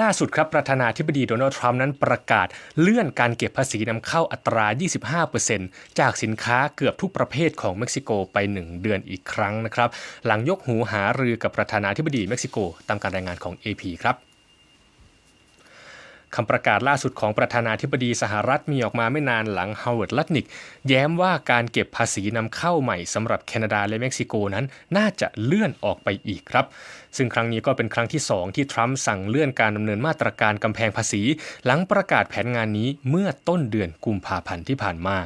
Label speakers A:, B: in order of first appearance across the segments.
A: ล่าสุดครับประธานาธิบดีโดนัลด์ทรัมป์นั้นประกาศเลื่อนการเก็บภาษีนำเข้าอัตรา 25%จากสินค้าเกือบทุกประเภทของเม็กซิโกไป 1 เดือนอีกครั้งนะครับ หลังยกหูหารือกับประธานาธิบดีเม็กซิโก ตามการรายงานของ AP ครับำประกาศล่าสุดของประธานาธิบดีสหรัฐมีออกมาไม่นานหลังฮาวเวิร์ดลัตนิก แย้มว่าการเก็บภาษีนำเข้าใหม่สำหรับแคนาดาและเม็กซิโกนั้น น่าจะเลื่อนออกไปอีกครับ ซึ่งครั้งนี้ก็เป็นครั้งที่ 2 ที่ทรัมป์สั่งเลื่อนการดำเนินมาตรการกำแพงภาษี หลังประกาศแผนงานนี้เมื่อต้นเดือนกุมภาพันธ์ที่ผ่านมา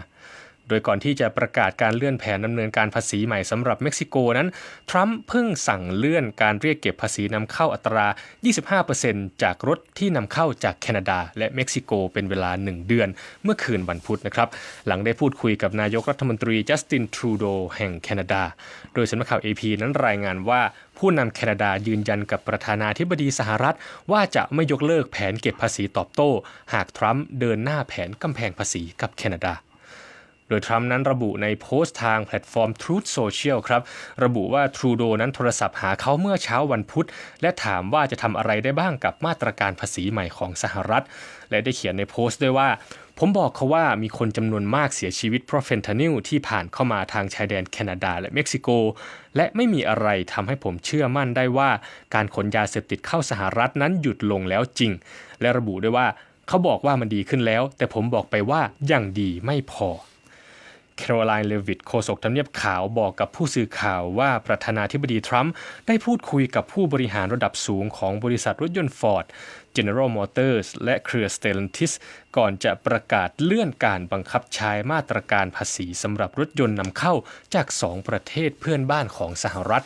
A: โดยก่อนที่จะประกาศการเลื่อนแผนดำเนินการภาษีใหม่สำหรับเม็กซิโกนั้น ทรัมป์เพิ่งสั่งเลื่อนการเรียกเก็บภาษีนำเข้าอัตรา 25%จากรถที่นำเข้าจากแคนาดา และเม็กซิโกเป็นเวลา 1 เดือน เมื่อคืนวันพุธนะครับ หลังได้พูดคุยกับนายกรัฐมนตรีจัสตินทรูโดแห่งแคนาดา โดยสำนักข่าว AP นั้นรายงานว่าผู้นำแคนาดายืนยันกับประธานาธิบดีสหรัฐ ว่าจะไม่ยกเลิกแผนเก็บภาษีตอบโต้ หากทรัมป์เดินหน้าแผนกำแพงภาษีกับแคนาดา โดยทรัมป์นั้นระบุในโพสต์ทางแพลตฟอร์ม Truth Social ครับ ระบุว่าทรูโดนั้นโทรศัพท์หาเขาเมื่อเช้าวันพุธ และถามว่าจะทำอะไรได้บ้างกับมาตรการภาษีใหม่ของสหรัฐ และได้เขียนในโพสต์ด้วยว่า ผมบอกเขาว่ามีคนจำนวนมากเสียชีวิตเพราะเฟนทานิลที่ผ่านเข้ามาทางชายแดนแคนาดาและเม็กซิโก และไม่มีอะไรทำให้ผมเชื่อมั่นได้ว่า การขนยาเสพติดเข้าสหรัฐนั้นหยุดลงแล้วจริง และระบุด้วยว่าเขาบอกว่ามันดีขึ้นแล้ว แต่ผมบอกไปว่ายังดีไม่พอ แคโรไลน์เลวิตโฆษกทำเนียบขาวบอกกับผู้สื่อข่าวว่าประธานาธิบดีทรัมป์ได้พูดคุยกับผู้บริหารระดับสูงของบริษัทรถยนต์ Ford General Motors และเครือ Stellantis ก่อนจะประกาศเลื่อนการบังคับใช้มาตรการภาษีสำหรับรถยนต์นำเข้าจากสองประเทศเพื่อนบ้านของสหรัฐ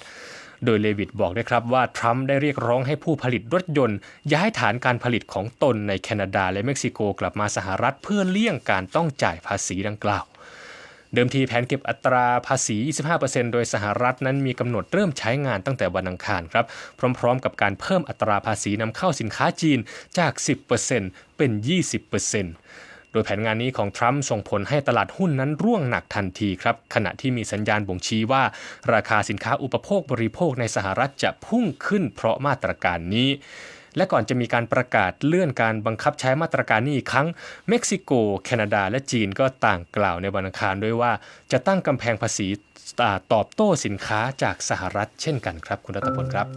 A: โดยเลวิตบอกได้ครับว่า ทรัมป์ได้เรียกร้องให้ผู้ผลิตรถยนต์ ย้ายฐานการผลิตของตนในแคนาดาและเม็กซิโกกลับมาสหรัฐเพื่อเลี่ยงการต้องจ่ายภาษีดังกล่าว เดิมทีแผนเก็บอัตราภาษี 25%โดยสหรัฐนั้นมีกำหนดเริ่มใช้งานตั้งแต่วันอังคารครับ พร้อม ๆ กับการเพิ่มอัตราภาษีนำเข้าสินค้าจีนจาก 10%เป็น 20%โดยแผนงานนี้ของทรัมป์ส่งผลให้ตลาดหุ้นนั้นร่วงหนักทันทีครับ ขณะที่มีสัญญาณบ่งชี้ว่า ราคาสินค้าอุปโภคบริโภคในสหรัฐจะพุ่งขึ้นเพราะมาตรการนี้ และก่อนจะมีการประกาศเลื่อนการบังคับใช้มาตรการนี้อีกครั้ง เม็กซิโก แคนาดา และจีนก็ต่างกล่าวในวันอังคารด้วยว่า จะตั้งกำแพงภาษีตอบโต้สินค้าจากสหรัฐเช่นกันครับ คุณรัตพลครับ